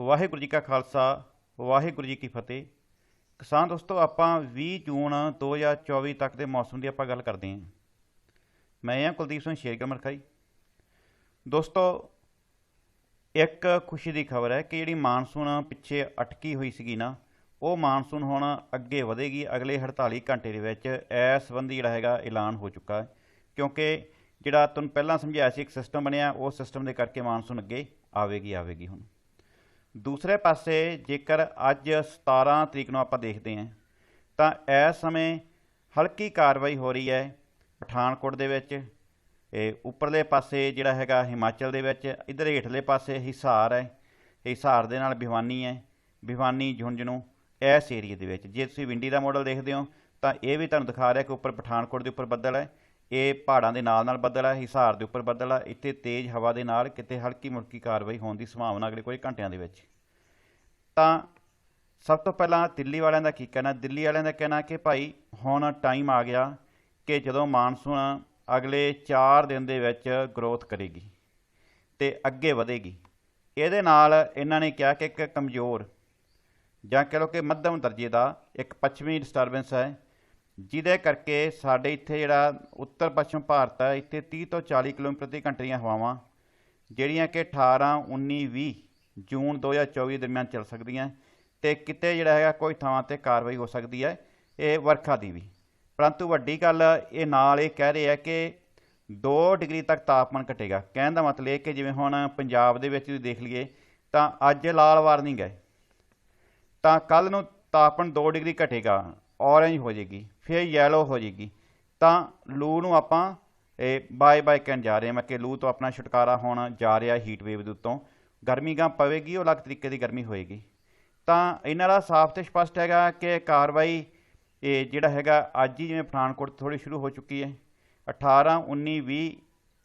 ਵਾਹਿਗੁਰੂ ਜੀ ਕਾ ਖਾਲਸਾ, ਵਾਹਿਗੁਰੂ ਜੀ ਕੀ ਫਤਿਹ। ਕਿਸਾਨ ਦੋਸਤੋ, ਆਪਾਂ 20 ਜੂਨ 2024 ਤੱਕ ਦੇ ਮੌਸਮ ਦੀ ਆਪਾਂ ਗੱਲ ਕਰਦੇ ਹਾਂ। ਮੈਂ ਹਾਂ ਕੁਲਦੀਪ ਸਿੰਘ ਸ਼ੇਰਗਿਲ ਮਰਖਾਈ ਦੋਸਤੋ, ਇੱਕ ਖੁਸ਼ੀ ਦੀ ਖਬਰ ਹੈ ਕਿ ਜਿਹੜੀ ਮਾਨਸੂਨ ਪਿੱਛੇ ਅਟਕੀ ਹੋਈ ਸੀਗੀ ਨਾ, ਉਹ ਮਾਨਸੂਨ ਹੁਣ ਅੱਗੇ ਵਧੇਗੀ। ਅਗਲੇ 48 ਘੰਟੇ ਦੇ ਵਿੱਚ ਇਸ ਸੰਬੰਧੀ ਜਿਹੜਾ ਹੈਗਾ ਐਲਾਨ ਹੋ ਚੁੱਕਾ ਹੈ। ਕਿਉਂਕਿ ਜਿਹੜਾ ਤੁਹਾਨੂੰ ਪਹਿਲਾਂ ਸਮਝਾਇਆ ਸੀ ਇੱਕ ਸਿਸਟਮ ਬਣਿਆ ਉਹ ਸਿਸਟਮ ਦੇ ਕਰਕੇ ਮਾਨਸੂਨ ਅੱਗੇ ਆਵੇਗੀ ਆਵੇਗੀ ਹੁਣ। ਦੂਸਰੇ ਪਾਸੇ ਜੇਕਰ ਅੱਜ 17 ਤਰੀਕ ਨੂੰ ਆਪਾਂ ਦੇਖਦੇ ਹਾਂ, ਤਾਂ ਇਸ ਸਮੇਂ ਹਲਕੀ ਕਾਰਵਾਈ ਹੋ ਰਹੀ ਹੈ ਪਠਾਨਕੋਟ ਦੇ ਵਿੱਚ, ਇਹ ਉੱਪਰਲੇ ਪਾਸੇ ਜਿਹੜਾ ਹੈਗਾ ਹਿਮਾਚਲ ਦੇ ਵਿੱਚ, ਇਧਰ ਹੇਠਲੇ ਪਾਸੇ ਹਿਸਾਰ ਹੈ, ਹਿਸਾਰ ਦੇ ਨਾਲ ਭਿਵਾਨੀ ਹੈ, ਭਿਵਾਨੀ ਝੁੰਝਣੂ ਇਸ ਏਰੀਏ ਦੇ ਵਿੱਚ। ਜੇ ਤੁਸੀਂ ਵਿੰਡੀ ਦਾ ਮਾਡਲ ਦੇਖਦੇ ਹੋ, ਤਾਂ ਇਹ ਵੀ ਤੁਹਾਨੂੰ ਦਿਖਾ ਰਿਹਾ ਕਿ ਉੱਪਰ ਪਠਾਨਕੋਟ ਦੇ ਉੱਪਰ ਬੱਦਲ ਹੈ। ਇਹ ਪਹਾੜਾਂ ਦੇ ਨਾਲ ਨਾਲ ਬੱਦਲ ਹੈ ਹਿਸਾਰ ਦੇ ਉੱਪਰ ਬੱਦਲ ਹੈ ਇੱਥੇ ਤੇਜ਼ ਹਵਾ ਦੇ ਨਾਲ ਕਿਤੇ ਹਲਕੀ ਮੁਲਕੀ ਕਾਰਵਾਈ ਹੋਣ ਦੀ ਸੰਭਾਵਨਾ ਅਗਲੇ ਕੁਝ ਘੰਟਿਆਂ ਦੇ ਵਿੱਚ। ਤਾਂ ਸਭ ਤੋਂ ਪਹਿਲਾਂ ਦਿੱਲੀ ਵਾਲਿਆਂ ਦਾ ਕੀ ਕਹਿਣਾ? ਦਿੱਲੀ ਵਾਲਿਆਂ ਦਾ ਕਹਿਣਾ ਕਿ ਭਾਈ, ਹੁਣ ਟਾਈਮ ਆ ਗਿਆ ਕਿ ਜਦੋਂ ਮਾਨਸੂਨ ਅਗਲੇ 4 ਦਿਨ ਦੇ ਵਿੱਚ ਗਰੋਥ ਕਰੇਗੀ ਤੇ ਅੱਗੇ ਵਧੇਗੀ। ਇਹਦੇ ਨਾਲ ਇਹਨਾਂ ਨੇ ਕਿਹਾ ਕਿ ਇੱਕ ਕਮਜ਼ੋਰ ਜਾਂ ਕਹ ਲਓ ਕਿ ਮੱਧਮ ਦਰਜੇ ਦਾ ਇੱਕ ਪੱਛਮੀ ਡਿਸਟਰਬੈਂਸ ਹੈ ਜਿਹਦੇ ਕਰਕੇ ਸਾਡੇ ਇੱਥੇ ਜਿਹੜਾ ਉੱਤਰ ਪੱਛਮ ਭਾਰਤ ਹੈ, ਇੱਥੇ 30 ਤੋਂ 40 ਕਿਲੋਮੀਟਰ ਪ੍ਰਤੀ ਘੰਟੇ ਦੀਆਂ ਹਵਾਵਾਂ, ਜਿਹੜੀਆਂ ਕਿ 18 19 20 ਜੂਨ 2024 ਦਰਮਿਆਨ ਚੱਲ ਸਕਦੀਆਂ ਤੇ ਕਿਤੇ ਜਿਹੜਾ ਹੈਗਾ ਕੋਈ ਥਾਵਾਂ ਤੇ ਕਾਰਵਾਈ ਹੋ ਸਕਦੀ ਹੈ, ਇਹ ਵਰਖਾ ਦੀ ਵੀ। ਪਰੰਤੂ ਵੱਡੀ ਗੱਲ ਇਹ ਨਾਲ ਇਹ ਕਹਿ ਰਹੇ ਆ ਕਿ 2 ਡਿਗਰੀ ਤੱਕ ਤਾਪਮਾਨ ਘਟੇਗਾ। ਕਹਿਣ ਦਾ ਮਤਲਬ ਇਹ ਕਿ ਜਿਵੇਂ ਹੁਣ ਪੰਜਾਬ ਦੇ ਵਿੱਚ ਤੁਸੀਂ ਦੇਖ ਲਈਏ, ਤਾਂ ਅੱਜ ਲਾਲ ਵਾਰਨਿੰਗ ਹੈ ਤਾਂ ਕੱਲ ਨੂੰ ਤਾਪਮਾਨ 2 ਡਿਗਰੀ ਘਟੇਗਾ। ਔਰੇਂਜ ਹੋ ਜਾਏਗੀ ਫਿਰ ਯੈਲੋ ਹੋ ਜਾਏਗੀ ਤਾਂ ਲੂ ਨੂੰ ਆਪਾਂ, ਇਹ ਬਾਏ ਬਾਏ ਕਹਿਣ ਜਾ ਰਹੇ ਹਾਂ। ਮੈਂ ਕਿ ਲੂ ਤੋਂ ਆਪਣਾ ਛੁਟਕਾਰਾ ਹੋਣ ਜਾ ਰਿਹਾ ਹੀਟ ਵੇਵ ਦੇ ਉੱਤੋਂ। ਗਰਮੀ ਗਾਂ ਪਵੇਗੀ, ਉਹ ਅਲੱਗ ਤਰੀਕੇ ਦੀ ਗਰਮੀ ਹੋਏਗੀ। ਤਾਂ ਇਹਨਾਂ ਦਾ ਸਾਫ਼ ਤੇ ਸਪਸ਼ਟ ਹੈਗਾ ਕਿ ਕਾਰਵਾਈ, ਇਹ ਜਿਹੜਾ ਹੈਗਾ ਅੱਜ ਹੀ ਜਿਵੇਂ ਪਠਾਨਕੋਟ ਥੋੜੀ ਸ਼ੁਰੂ ਹੋ ਚੁੱਕੀ ਹੈ। 18 19 20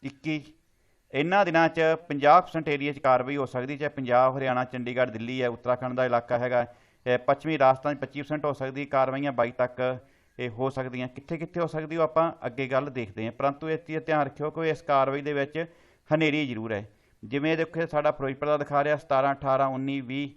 21 ਇਹਨਾਂ ਦਿਨਾਂ 'ਚ 50% ਏਰੀਆ 'ਚ ਕਾਰਵਾਈ ਹੋ ਸਕਦੀ, ਚਾਹੇ ਪੰਜਾਬ, ਹਰਿਆਣਾ, ਚੰਡੀਗੜ੍ਹ, ਦਿੱਲੀ ਹੈ, ਉੱਤਰਾਖੰਡ ਦਾ ਇਲਾਕਾ ਹੈਗਾ। ਪੱਛਮੀ ਰਾਜਸਥਾਨ 'ਚ 25% ਹੋ ਸਕਦੀ, ਕਾਰਵਾਈਆਂ 22 ਤੱਕ ਇਹ ਹੋ ਸਕਦੀਆਂ। ਕਿੱਥੇ ਕਿੱਥੇ ਹੋ ਸਕਦੀ ਉਹ ਆਪਾਂ ਅੱਗੇ ਗੱਲ ਦੇਖਦੇ ਹਾਂ। ਪਰੰਤੂ ਇਸ ਚੀਜ਼ ਧਿਆਨ ਰੱਖਿਓ ਕਿ ਇਸ ਕਾਰਵਾਈ ਦੇ ਵਿੱਚ ਹਨੇਰੀ ਜ਼ਰੂਰ ਹੈ। ਜਿਵੇਂ ਇਹ ਦੇਖੋ ਸਾਡਾ ਫਿਰੋਜ਼ਪੁਰ ਦਾ ਦਿਖਾ ਰਿਹਾ 17 18 19 20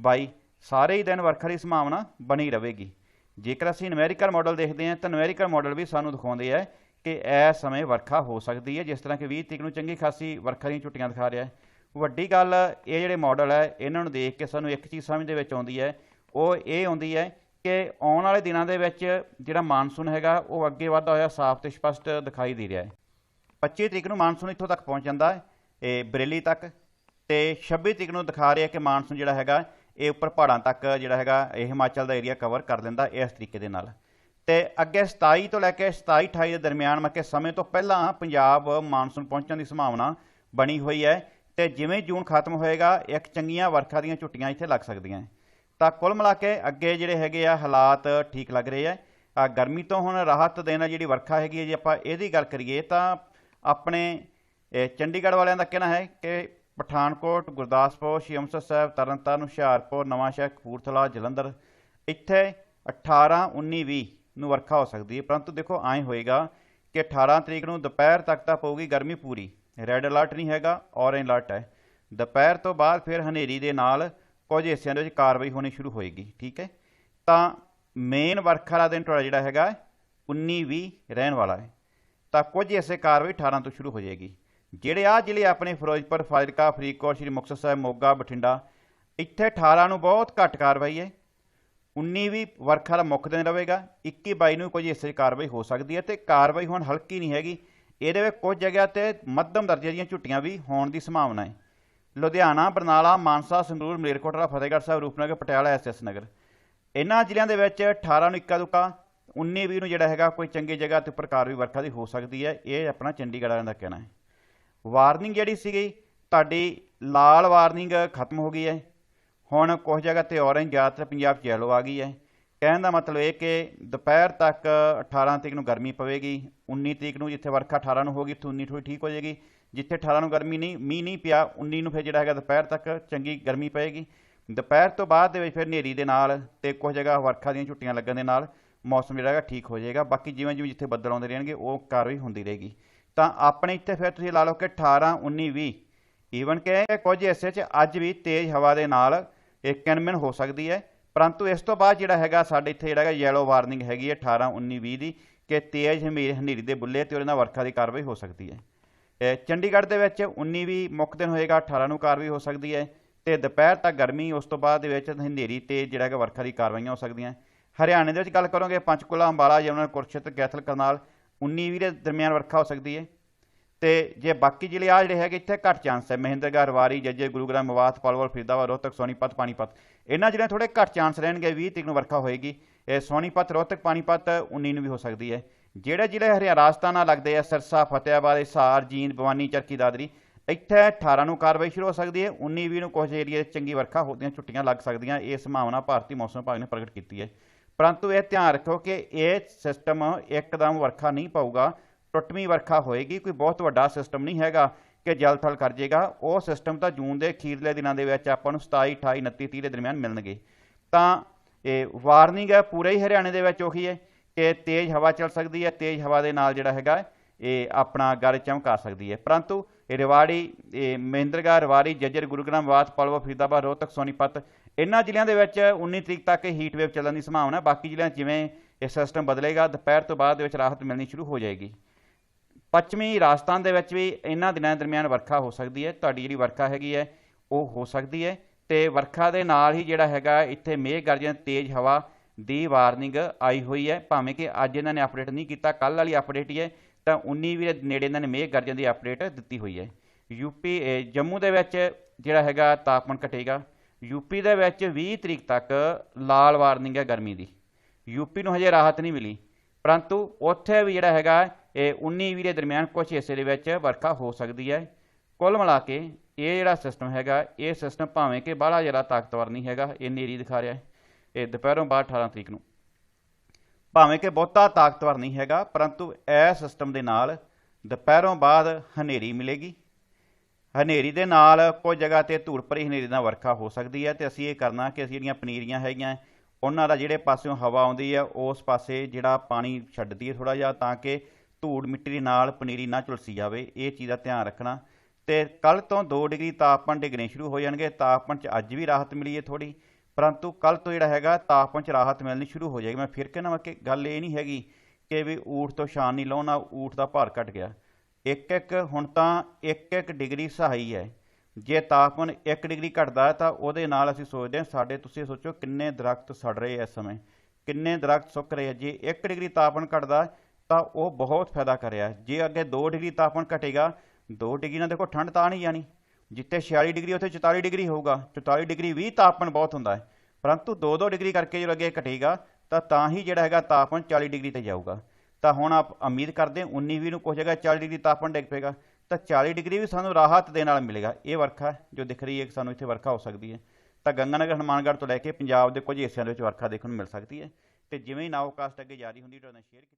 22 ਸਾਰੇ ਹੀ ਦਿਨ ਵਰਖਾ ਦੀ ਸੰਭਾਵਨਾ ਬਣੀ ਰਹੇਗੀ। ਜੇਕਰ ਅਸੀਂ ਨੂਮੈਰੀਕਲ ਮਾਡਲ ਦੇਖਦੇ ਹਾਂ, ਤਾਂ ਨੂਮੈਰੀਕਲ ਮਾਡਲ ਵੀ ਸਾਨੂੰ ਦਿਖਾਉਂਦੇ ਆ ਕਿ ਇਸ ਸਮੇਂ ਵਰਖਾ ਹੋ ਸਕਦੀ ਹੈ, ਜਿਸ ਤਰ੍ਹਾਂ ਕਿ 20 ਤਰੀਕ ਨੂੰ ਚੰਗੀ ਖਾਸੀ ਵਰਖਾ ਦੀਆਂ ਛੁੱਟੀਆਂ ਦਿਖਾ ਰਿਹਾ। ਹੈ ਵੱਡੀ ਗੱਲ ਇਹ ਜਿਹੜੇ ਮਾਡਲ ਹੈ, ਇਹਨਾਂ ਨੂੰ ਦੇਖ ਕੇ ਸਾਨੂੰ ਇੱਕ ਚੀਜ਼ ਸਮਝ ਦੇ ਵਿੱਚ ਆਉਂਦੀ ਹੈ ਉਹ ਇਹ ਆਉਂਦੀ ਹੈ ਕਿ ਆਉਣ ਵਾਲੇ ਦਿਨਾਂ ਦੇ ਵਿੱਚ ਜਿਹੜਾ ਮਾਨਸੂਨ ਹੈਗਾ, ਉਹ ਅੱਗੇ ਵਧਦਾ ਹੋਇਆ ਸਾਫ਼ ਤੇ ਸਪਸ਼ਟ ਦਿਖਾਈ ਦੇ ਰਿਹਾ ਹੈ। 25 ਤਰੀਕ ਨੂੰ ਮਾਨਸੂਨ ਇੱਥੋਂ ਤੱਕ ਪਹੁੰਚ ਜਾਂਦਾ ਹੈ, ਇਹ ਬਰੇਲੀ ਤੱਕ। ਤੇ 26 ਤਰੀਕ ਨੂੰ ਦਿਖਾ ਰਿਹਾ ਕਿ ਮਾਨਸੂਨ ਜਿਹੜਾ ਹੈਗਾ, ਇਹ ਉੱਪਰ ਪਹਾੜਾਂ ਤੱਕ ਜਿਹੜਾ ਹੈਗਾ, ਇਹ ਹਿਮਾਚਲ ਦਾ ਏਰੀਆ ਕਵਰ ਕਰ ਲੈਂਦਾ ਇਸ ਤਰੀਕੇ ਦੇ ਨਾਲ। ਤੇ ਅੱਗੇ 27 ਤੋਂ ਲੈ ਕੇ 27 28 ਦੇ ਦਰਮਿਆਨ ਮੱਕੇ ਸਮੇਂ ਤੋਂ ਪਹਿਲਾਂ ਪੰਜਾਬ ਮਾਨਸੂਨ ਪਹੁੰਚਣ ਦੀ ਸੰਭਾਵਨਾ ਬਣੀ ਹੋਈ ਹੈ। ਤੇ ਜਿਵੇਂ ਜੂਨ ਖਤਮ ਹੋਏਗਾ, ਇੱਕ ਚੰਗੀਆਂ ਵਰਖਾ ਦੀਆਂ ਝੁੱਟੀਆਂ ਇੱਥੇ ਲੱਗ ਸਕਦੀਆਂ ਤਾਂ ਕੁੱਲ ਮਿਲਾ ਕੇ ਅੱਗੇ ਜਿਹੜੇ ਹੈਗੇ ਆ ਹਾਲਾਤ ਠੀਕ ਲੱਗ ਰਹੇ ਆ। ਆ ਗਰਮੀ ਤੋਂ ਹੁਣ ਰਾਹਤ ਦੇਣਾ ਜਿਹੜੀ ਵਰਖਾ ਹੈਗੀ ਹੈ ਜੇ ਆਪਾਂ ਇਹਦੀ ਗੱਲ ਕਰੀਏ ਤਾਂ ਆਪਣੇ ਚੰਡੀਗੜ੍ਹ ਵਾਲਿਆਂ ਦਾ ਕਹਿਣਾ ਹੈ ਕਿ ਪਠਾਨਕੋਟ, ਗੁਰਦਾਸਪੁਰ, ਸ਼੍ਰੀ ਅੰਮ੍ਰਿਤਸਰ ਸਾਹਿਬ, ਤਰਨਤਾਰਨ, ਹੁਸ਼ਿਆਰਪੁਰ, ਨਵਾਂਸ਼ਹਿਰ, ਕਪੂਰਥਲਾ, ਜਲੰਧਰ, ਇੱਥੇ 18 19 20 ਨੂੰ ਵਰਖਾ ਹੋ ਸਕਦੀ ਹੈ। ਪਰੰਤੂ ਦੇਖੋ, ਐਂ ਹੋਏਗਾ ਕਿ 18 ਤਰੀਕ ਨੂੰ ਦੁਪਹਿਰ ਤੱਕ ਤਾਂ ਪਊਗੀ ਗਰਮੀ ਪੂਰੀ। ਰੈੱਡ ਅਲਰਟ ਨਹੀਂ ਹੈਗਾ, ਔਰੇਂਜ ਅਲਰਟ ਹੈ। ਦੁਪਹਿਰ ਤੋਂ ਬਾਅਦ ਫਿਰ ਹਨੇਰੀ ਦੇ ਨਾਲ ਕੁਝ ਹਿੱਸਿਆਂ ਦੇ ਵਿੱਚ ਕਾਰਵਾਈ ਹੋਣੀ ਸ਼ੁਰੂ ਹੋਏਗੀ, ਠੀਕ ਹੈ? ਤਾਂ ਮੇਨ ਵਰਖਾ ਦਾ ਦਿਨ ਤੁਹਾਡਾ ਜਿਹੜਾ ਹੈਗਾ 19 20 ਰਹਿਣ ਵਾਲਾ ਹੈ। ਤਾਂ ਕੁਝ ਹਿੱਸੇ ਕਾਰਵਾਈ 18 ਤੋਂ ਸ਼ੁਰੂ ਹੋ ਜਾਏਗੀ। ਜਿਹੜੇ ਆ ਜ਼ਿਲ੍ਹੇ ਆਪਣੇ ਫਿਰੋਜ਼ਪੁਰ, ਫਾਜ਼ਿਲਕਾ, ਫਰੀਦਕੋਟ, ਸ਼੍ਰੀ ਮੁਕਤਸਰ ਸਾਹਿਬ, ਮੋਗਾ, ਬਠਿੰਡਾ, ਇੱਥੇ 18 ਨੂੰ ਬਹੁਤ ਘੱਟ ਕਾਰਵਾਈ ਹੈ। 19 ਵੀ ਵਰਖਾ ਦਾ ਮੁੱਖ ਦਿਨ ਰਹੇਗਾ। 21 22 ਨੂੰ ਕੁਝ ਹਿੱਸੇ ਕਾਰਵਾਈ ਹੋ ਸਕਦੀ ਹੈ ਤੇ ਕਾਰਵਾਈ ਹੁਣ ਹਲਕੀ ਨਹੀਂ ਹੈਗੀ। ਇਹਦੇ ਵਿੱਚ ਕੁਝ ਜਗ੍ਹਾ ਤੇ ਮੱਧਮ ਦਰਜੇ ਦੀਆਂ ਝੁੱਟੀਆਂ ਵੀ ਹੋਣ ਦੀ ਸੰਭਾਵਨਾ ਹੈ। Ludhiana, Barnala, Mansa, Sangrur, Malerkotla, Fatehgarh Sahib, Rupnagar, Patiala S S Nagar. ਇਹਨਾਂ ਜ਼ਿਲ੍ਹਿਆਂ ਦੇ ਵਿੱਚ 18 ਨੂੰ ਇੱਕਾ ਦੁੱਕਾ 19 20 ਨੂੰ ਜਿਹੜਾ ਹੈਗਾ ਕੋਈ ਚੰਗੀ ਜਗ੍ਹਾ ਤੇ ਉੱਪਰ ਕਾਰਵਾਈ ਵਰਖਾ ਦੀ ਹੋ ਸਕਦੀ ਹੈ, ਇਹ ਆਪਣਾ ਚੰਡੀਗੜ੍ਹ ਵਾਲਿਆਂ ਦਾ ਕਹਿਣਾ ਹੈ। ਵਾਰਨਿੰਗ ਜਿਹੜੀ ਸੀਗੀ, ਤੁਹਾਡੀ ਲਾਲ ਵਾਰਨਿੰਗ ਖਤਮ ਹੋ ਗਈ ਹੈ। ਹੁਣ ਕੁਝ ਜਗ੍ਹਾ ਤੇ ਔਰੇਂਜ ਜ਼ਿਆਦਾਤਰ ਪੰਜਾਬ 'ਚ ਯੈਲੋ ਆ ਗਈ ਹੈ। ਕਹਿਣ ਦਾ ਮਤਲਬ ਇਹ ਕਿ ਦੁਪਹਿਰ ਤੱਕ 18 ਤਰੀਕ ਨੂੰ ਗਰਮੀ ਪਵੇਗੀ 19 ਤਰੀਕ ਨੂੰ ਜਿੱਥੇ ਵਰਖਾ 18 ਨੂੰ ਹੋਗੀ ਉੱਥੇ 19 ਥੋੜੀ ਠੀਕ ਹੋ ਜਾਏਗੀ। ਜਿੱਥੇ 18 ਨੂੰ ਗਰਮੀ ਨਹੀਂ, ਮੀਂਹ ਨਹੀਂ ਪਿਆ 19 ਨੂੰ ਫਿਰ ਜਿਹੜਾ ਹੈਗਾ ਦੁਪਹਿਰ ਤੱਕ ਚੰਗੀ ਗਰਮੀ ਪਏਗੀ। ਦੁਪਹਿਰ ਤੋਂ ਬਾਅਦ ਦੇ ਵਿੱਚ ਫਿਰ ਹਨੇਰੀ ਦੇ ਨਾਲ ਤੇ ਕੁਝ ਜਗ੍ਹਾ ਵਰਖਾ ਦੀਆਂ ਛੁੱਟੀਆਂ ਲੱਗਣ ਦੇ ਨਾਲ ਮੌਸਮ ਜਿਹੜਾ ਹੈਗਾ ਠੀਕ ਹੋ ਜਾਏਗਾ। ਬਾਕੀ ਜਿਵੇਂ ਜਿਵੇਂ ਜਿੱਥੇ ਬੱਦਲ ਆਉਂਦੇ ਰਹਿਣਗੇ, ਉਹ ਕਾਰਵਾਈ ਹੁੰਦੀ ਰਹੇਗੀ। ਤਾਂ ਆਪਣੇ ਇੱਥੇ ਫਿਰ ਤੁਸੀਂ ਲਾ ਲਓ ਕਿ 18 19 20 ਈਵਨ ਕਿ ਕੁਝ ਹਿੱਸੇ 'ਚ ਅੱਜ ਵੀ ਤੇਜ਼ ਹਵਾ ਦੇ ਨਾਲ ਇਹ ਕਿਨਮਿਨ ਹੋ ਸਕਦੀ ਹੈ। ਪਰੰਤੂ ਇਸ ਤੋਂ ਬਾਅਦ ਜਿਹੜਾ ਹੈਗਾ ਸਾਡੇ ਇੱਥੇ ਜਿਹੜਾ ਹੈਗਾ ਯੈਲੋ ਵਾਰਨਿੰਗ ਹੈਗੀ ਹੈ 18 19 20 ਦੀ ਕਿ ਤੇਜ਼ ਹਮੀਰ ਹਨੇਰੀ ਦੇ ਬੁੱਲੇ ਤੇ ਉਹਦੇ ਨਾਲ ਵਰਖਾ ਦੀ ਕਾਰਵਾਈ ਹੋ ਸਕਦੀ ਹੈ। ਚੰਡੀਗੜ੍ਹ ਦੇ ਵਿੱਚ 19 ਵੀ ਮੁੱਖ ਦਿਨ ਹੋਏਗਾ 18 ਨੂੰ ਕਾਰਵਾਈ ਹੋ ਸਕਦੀ ਹੈ ਤੇ ਦੁਪਹਿਰ ਤੱਕ ਗਰਮੀ, ਉਸ ਤੋਂ ਬਾਅਦ ਦੇ ਵਿੱਚ ਹਨੇਰੀ ਤੇ ਜਿਹੜਾ ਹੈਗਾ ਵਰਖਾ ਦੀ ਕਾਰਵਾਈਆਂ ਹੋ ਸਕਦੀਆਂ। ਹਰਿਆਣੇ ਦੇ ਵਿੱਚ ਗੱਲ ਕਰੋਗੇ, ਪੰਚਕੁਲਾ, ਅੰਬਾਲਾ ਯਮੁਨਾ ਕੁਰਕਸ਼ੇਤਰ ਕੈਥਲ, ਕਰਨਾਲ 19 ਵੀਹ ਦੇ ਦਰਮਿਆਨ ਵਰਖਾ ਹੋ ਸਕਦੀ ਹੈ। ਤੇ ਜੇ ਬਾਕੀ ਜ਼ਿਲ੍ਹੇ ਆ ਜਿਹੜੇ ਹੈਗੇ, ਇੱਥੇ ਘੱਟ ਚਾਂਸ ਹੈ। ਮਹਿੰਦਰਗੜ੍ਹ ਰਵਾਰੀ ਜੱਜੇ, ਗੁਰੂਗ੍ਰਾਮ ਮਵਾਤ ਪਾਲਵਲ, ਫਰੀਦਾਬਾਦ, ਰੋਹਤਕ, ਸੋਨੀਪਤ, ਪਾਣੀਪਤ। ਇਹਨਾਂ ਜ਼ਿਲ੍ਹਿਆਂ ਥੋੜੇ ਘੱਟ ਚਾਂਸ ਰਹਿਣਗੇ 20 ਤਰੀਕ ਨੂੰ ਵਰਖਾ ਹੋਏਗੀ। ਇਹ ਸੋਨੀਪਤ, ਰੋਹਤਕ, ਪਾਣੀਪਤ 19 ਨੂੰ ਵੀ ਹੋ ਸਕਦੀ ਹੈ। ਜਿਹੜੇ ਜ਼ਿਲ੍ਹੇ ਹਰਿਆਣਾ ਰਾਜਸਥਾਨ ਨਾਲ ਲੱਗਦੇ ਆ, ਸਿਰਸਾ, ਫਤਿਆਬਾਦ, ਹਿਸਾਰ, ਜੀਂਦ ਬਵਾਨੀ ਚਰਖੀ, ਦਾਦਰੀ, ਇੱਥੇ 18 ਨੂੰ ਕਾਰਵਾਈ ਸ਼ੁਰੂ ਹੋ ਸਕਦੀ ਹੈ। 19 20 ਨੂੰ ਕੁਝ ਏਰੀਏ 'ਚ ਚੰਗੀ ਵਰਖਾ ਹੋਦੀਆਂ ਛੁੱਟੀਆਂ ਲੱਗ ਸਕਦੀਆਂ। ਇਹ ਸੰਭਾਵਨਾ ਭਾਰਤੀ ਮੌਸਮ ਵਿਭਾਗ ਨੇ ਪ੍ਰਗਟ ਕੀਤੀ ਹੈ। ਪਰੰਤੂ ਇਹ ਧਿਆਨ ਰੱਖੋ ਕਿ ਇਹ ਸਿਸਟਮ ਇੱਕਦਮ ਵਰਖਾ ਨਹੀਂ ਪਾਊਗਾ। ਟੁੱਟਵੀਂ ਵਰਖਾ ਹੋਏਗੀ, ਕੋਈ ਬਹੁਤ ਵੱਡਾ ਸਿਸਟਮ ਨਹੀਂ ਹੈਗਾ ਕਿ ਜਲ ਥਲ ਕਰ ਜੇਗਾ। ਉਹ ਸਿਸਟਮ ਤਾਂ ਜੂਨ ਦੇ ਅਖੀਰਲੇ ਦਿਨਾਂ ਦੇ ਵਿੱਚ ਆਪਾਂ ਨੂੰ 27 28 29 30 ਦੇ ਦਰਮਿਆਨ ਮਿਲਣਗੇ। ਤਾਂ ਇਹ ਵਾਰਨਿੰਗ ਹੈ, ਪੂਰੇ ਹੀ ਹਰਿਆਣੇ ਦੇ ਵਿੱਚ ਉਹੀ ਹੈ। ਕਿ ਤੇਜ਼ ਹਵਾ ਚੱਲ ਸਕਦੀ ਹੈ, ਤੇਜ਼ ਹਵਾ ਦੇ ਨਾਲ ਜਿਹੜਾ ਹੈਗਾ ਇਹ ਆਪਣਾ ਗੜ ਚਮਕਾ ਸਕਦੀ ਹੈ। ਪਰੰਤੂ ਇਹ ਰਿਵਾੜੀ, ਇਹ ਮਹਿੰਦਰਗੜ੍ਹ ਰਵਾੜੀ, ਜੱਜਰ, ਗੁਰੂਗ੍ਰਾਮ ਵਾਤ ਪਲਵਾ, ਫਰੀਦਾਬਾਦ, ਰੋਹਤਕ, ਸੋਨੀਪਤ, ਇਹਨਾਂ ਜ਼ਿਲ੍ਹਿਆਂ ਦੇ ਵਿੱਚ 19 ਤਰੀਕ ਤੱਕ ਹੀਟ ਵੇਵ ਚੱਲਣ ਦੀ ਸੰਭਾਵਨਾ ਬਾਕੀ ਜ਼ਿਲ੍ਹਿਆਂ ਜਿਵੇਂ ਇਹ ਸਿਸਟਮ ਬਦਲੇਗਾ, ਦੁਪਹਿਰ ਤੋਂ ਬਾਅਦ ਦੇ ਵਿੱਚ ਰਾਹਤ ਮਿਲਣੀ ਸ਼ੁਰੂ ਹੋ ਜਾਏਗੀ। ਪੱਛਮੀ ਰਾਜਸਥਾਨ ਦੇ ਵਿੱਚ ਵੀ ਇਹਨਾਂ ਦਿਨਾਂ ਦਰਮਿਆਨ ਵਰਖਾ ਹੋ ਸਕਦੀ ਹੈ। ਤੁਹਾਡੀ ਜਿਹੜੀ ਵਰਖਾ ਹੈਗੀ ਹੈ, ਉਹ ਹੋ ਸਕਦੀ ਹੈ ਤੇ ਵਰਖਾ ਦੇ ਨਾਲ ਹੀ ਜਿਹੜਾ ਹੈਗਾ ਇੱਥੇ ਮੇਘ ਗਰਜਨ ਤੇਜ਼ ਹਵਾ ਦੀ ਵਾਰਨਿੰਗ ਆਈ ਹੋਈ ਹੈ। ਭਾਵੇਂ ਕਿ ਅੱਜ ਇਹਨਾਂ ਨੇ ਅਪਡੇਟ ਨਹੀਂ ਕੀਤਾ ਕੱਲ ਵਾਲੀ ਅਪਡੇਟ ਹੀ ਹੈ, ਤਾਂ 19 ਵੀ ਦੇ ਨੇੜੇ ਇਹਨਾਂ ਨੇ ਮੇਘ ਗਰਜਨ ਦੀ ਅਪਡੇਟ ਦਿੱਤੀ ਹੋਈ ਹੈ। ਯੂਪੀ ਇਹ ਜੰਮੂ ਦੇ ਵਿੱਚ ਜਿਹੜਾ ਹੈਗਾ ਤਾਪਮਾਨ ਘਟੇਗਾ। ਯੂਪੀ ਦੇ ਵਿੱਚ 20 ਤਰੀਕ ਤੱਕ ਲਾਲ ਵਾਰਨਿੰਗ ਹੈ ਗਰਮੀ ਦੀ। ਯੂਪੀ ਨੂੰ ਹਜੇ ਰਾਹਤ ਨਹੀਂ ਮਿਲੀ, ਪਰੰਤੂ ਉੱਥੇ ਵੀ ਜਿਹੜਾ ਹੈਗਾ, ਇਹ 19 ਵੀਹ ਦੇ ਦਰਮਿਆਨ ਕੁਝ ਹਿੱਸੇ ਦੇ ਵਿੱਚ ਵਰਖਾ ਹੋ ਸਕਦੀ ਹੈ। ਕੁੱਲ ਮਿਲਾ ਕੇ ਇਹ ਜਿਹੜਾ ਸਿਸਟਮ ਹੈਗਾ, ਇਹ ਸਿਸਟਮ ਭਾਵੇਂ ਕਿ ਬਾਹਲਾ ਜ਼ਿਆਦਾ ਤਾਕਤਵਰ ਨਹੀਂ ਹੈਗਾ, ਇਹ ਨੇਰੀ ਦਿਖਾ ਰਿਹਾ ਹੈ। ਇਹ ਦੁਪਹਿਰੋਂ ਬਾਅਦ 18 ਤਰੀਕ ਨੂੰ। ਭਾਵੇਂ ਕਿ ਬਹੁਤਾ ਤਾਕਤਵਰ ਨਹੀਂ ਹੈਗਾ, ਪਰੰਤੂ ਇਹ ਸਿਸਟਮ ਦੇ ਨਾਲ ਦੁਪਹਿਰੋਂ ਬਾਅਦ ਹਨੇਰੀ ਮਿਲੇਗੀ। ਹਨੇਰੀ ਦੇ ਨਾਲ ਕੁਝ ਜਗ੍ਹਾ ਤੇ ਧੂੜ ਭਰੀ ਹਨੇਰੀ ਨਾਲ ਵਰਖਾ ਹੋ ਸਕਦੀ ਹੈ ਤੇ ਅਸੀਂ ਇਹ ਕਰਨਾ ਕਿ ਅਸੀਂ ਜਿਹੜੀਆਂ ਪਨੀਰੀਆਂ ਹੈਗੀਆਂ, ਉਹਨਾਂ ਦਾ ਜਿਹੜੇ ਪਾਸਿਓਂ ਹਵਾ ਆਉਂਦੀ ਹੈ, ਉਸ ਪਾਸੇ ਜਿਹੜਾ ਪਾਣੀ ਛੱਡਦੀ ਹੈ ਥੋੜਾ ਜਿਹਾ ਤਾਂ ਕਿ ਧੂੜ ਮਿੱਟੀ ਦੇ ਨਾਲ ਪਨੀਰੀ ਨਾ ਝੁਲਸੀ ਜਾਵੇ। ਇਹ ਚੀਜ਼ ਦਾ ਧਿਆਨ ਰੱਖਣਾ। ਤੇ ਕੱਲ ਤੋਂ 2 ਡਿਗਰੀ ਤਾਪਮਾਨ ਡਿੱਗਣੇ ਸ਼ੁਰੂ ਹੋ ਜਾਣਗੇ। ਤਾਪਮਾਨ 'ਚ ਅੱਜ ਵੀ ਰਾਹਤ ਮਿਲੀ ਹੈ ਥੋੜੀ ਪਰੰਤੂ ਕੱਲ ਤੋਂ ਜਿਹੜਾ ਹੈਗਾ ਤਾਪਮਾਨ 'ਚ ਰਾਹਤ ਮਿਲਣੀ ਸ਼ੁਰੂ ਹੋ ਜਾਏਗੀ। ਮੈਂ ਫਿਰ ਕਹਿਣਾ ਵਾ ਕਿ ਗੱਲ ਇਹ ਨਹੀਂ ਹੈਗੀ ਕਿ ਵੀ ਊਠ ਤੋਂ ਸ਼ਾਨ ਨਹੀਂ ਲਾਉਣਾ, ਊਠ ਦਾ ਭਾਰ ਘਟ ਗਿਆ। ਇੱਕ ਇੱਕ, ਹੁਣ ਤਾਂ ਇੱਕ ਇੱਕ ਡਿਗਰੀ ਸਹਾਈ ਹੈ। ਜੇ ਤਾਪਮਾਨ 1 ਡਿਗਰੀ ਘਟਦਾ ਤਾਂ ਉਹਦੇ ਨਾਲ ਅਸੀਂ ਸੋਚਦੇ ਹਾਂ, ਸਾਡੇ ਤੁਸੀਂ ਸੋਚੋ ਕਿੰਨੇ ਦਰਖਤ ਸੜ ਰਹੇ ਇਸ ਸਮੇਂ। ਕਿੰਨੇ ਦਰਖਤ ਸੁੱਕ ਰਹੇ ਆ। ਜੇ 1 ਡਿਗਰੀ ਤਾਪਮਾਨ ਘਟਦਾ ਤਾਂ ਉਹ ਬਹੁਤ ਫਾਇਦਾ ਕਰ ਰਿਹਾ ਜੇ ਅੱਗੇ 2 ਡਿਗਰੀ ਤਾਪਮਾਨ ਘਟੇਗਾ 2 ਡਿਗਰੀ ਨਾਲ ਦੇਖੋ ਠੰਡ ਤਾਂ ਨਹੀਂ ਜਾਣੀ। ਜਿੱਥੇ 46 ਡਿਗਰੀ, ਉੱਥੇ 44 ਡਿਗਰੀ ਹੋਊਗਾ। 44 ਡਿਗਰੀ ਵੀ ਤਾਪਮਾਨ ਬਹੁਤ ਹੁੰਦਾ ਹੈ। ਪਰੰਤੂ 2-2 ਡਿਗਰੀ ਕਰਕੇ ਜਦੋਂ ਅੱਗੇ ਘਟੇਗਾ, ਤਾਂ ਤਾਂ ਹੀ ਜਿਹੜਾ ਹੈਗਾ ਤਾਪਮਾਨ 40 ਡਿਗਰੀ ਤੇ ਜਾਊਗਾ। ਤਾਂ ਹੁਣ ਆਪ ਉਮੀਦ ਕਰਦੇ ਹਾਂ 19 ਵੀਹ ਨੂੰ ਕੁਝ ਜਗ੍ਹਾ 40 ਡਿਗਰੀ ਤਾਪਮਾਨ ਡਿੱਗ ਪਏਗਾ। ਤਾਂ 40 ਡਿਗਰੀ ਵੀ ਸਾਨੂੰ ਰਾਹਤ ਦੇ ਨਾਲ ਮਿਲੇਗਾ। ਇਹ ਵਰਖਾ ਜੋ ਦਿਖ ਰਹੀ ਹੈ ਕਿ ਸਾਨੂੰ ਇੱਥੇ ਵਰਖਾ ਹੋ ਸਕਦੀ ਹੈ। ਤਾਂ ਗੰਗਾਨਗਰ, ਹਨੂਮਾਨਗੜ੍ਹ ਤੋਂ ਲੈ ਕੇ ਪੰਜਾਬ ਦੇ ਕੁਝ ਹਿੱਸਿਆਂ ਦੇ ਵਿੱਚ ਵਰਖਾ ਦੇਖਣ ਨੂੰ ਮਿਲ ਸਕਦੀ ਹੈ। ਤੇ ਜਿਵੇਂ ਹੀ ਨਾਵਕਾਸਟ ਅੱਗੇ ਜਾਰੀ ਹੁੰਦੀ, ਤੁਹਾਡੇ ਨਾਲ ਸ਼ੇਅਰ ਕੀਤੀ